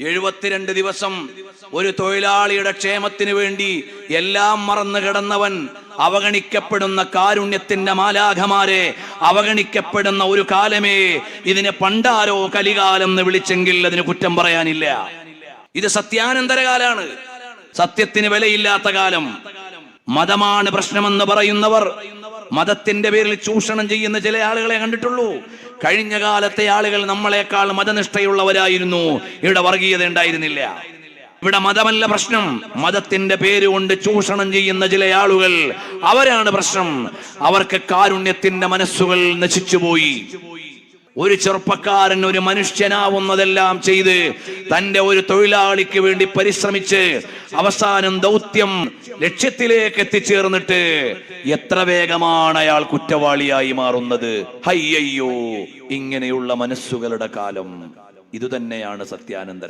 എഴുപത്തിരണ്ട് ദിവസം ഒരു തൊഴിലാളിയുടെ ക്ഷേമത്തിന് വേണ്ടി എല്ലാം മറന്നു കിടന്നവൻ അവഗണിക്കപ്പെടുന്ന കാരുണ്യത്തിന്റെ മാലാഖമാരെ അവഗണിക്കപ്പെടുന്ന ഒരു കാലമേ ഇതിനെ പണ്ടാരോ കലികാലം എന്ന് വിളിച്ചെങ്കിൽ അതിന് കുറ്റം പറയാനില്ല. ഇത് സത്യാനന്തര കാലാണ്. സത്യത്തിന് വിലയില്ലാത്ത കാലം. മതമാണ് പ്രശ്നമെന്ന് പറയുന്നവർ മതത്തിന്റെ പേരിൽ ചൂഷണം ചെയ്യുന്ന ചില ആളുകളെ കണ്ടിട്ടുള്ളൂ. കഴിഞ്ഞ കാലത്തെ ആളുകൾ നമ്മളെക്കാൾ മതനിഷ്ഠയുള്ളവരായിരുന്നു. ഇവിടെ വർഗീയത ഉണ്ടായിരുന്നില്ല. ഇവിടെ മതമല്ല പ്രശ്നം. മതത്തിന്റെ പേര് കൊണ്ട് ചൂഷണം ചെയ്യുന്ന ചില ആളുകൾ അവരാണ് പ്രശ്നം. അവർക്ക് കാരുണ്യത്തിന്റെ മനസ്സുകൾ നശിച്ചുപോയി. ഒരു ചെറുപ്പക്കാരൻ ഒരു മനുഷ്യനാവുന്നതെല്ലാം ചെയ്ത് തന്റെ ഒരു തൊഴിലാളിക്ക് വേണ്ടി പരിശ്രമിച്ച് അവസാനം ദൗത്യം ലക്ഷ്യത്തിലേക്ക് എത്തിച്ചേർന്നിട്ട് എത്ര വേഗമാണ് അയാൾ കുറ്റവാളിയായി മാറുന്നത്? ഹയ്യയ്യോ ഇങ്ങനെയുള്ള മനസ്സുകളുടെ കാലം. ഇതുതന്നെയാണ് സത്യാനന്തര.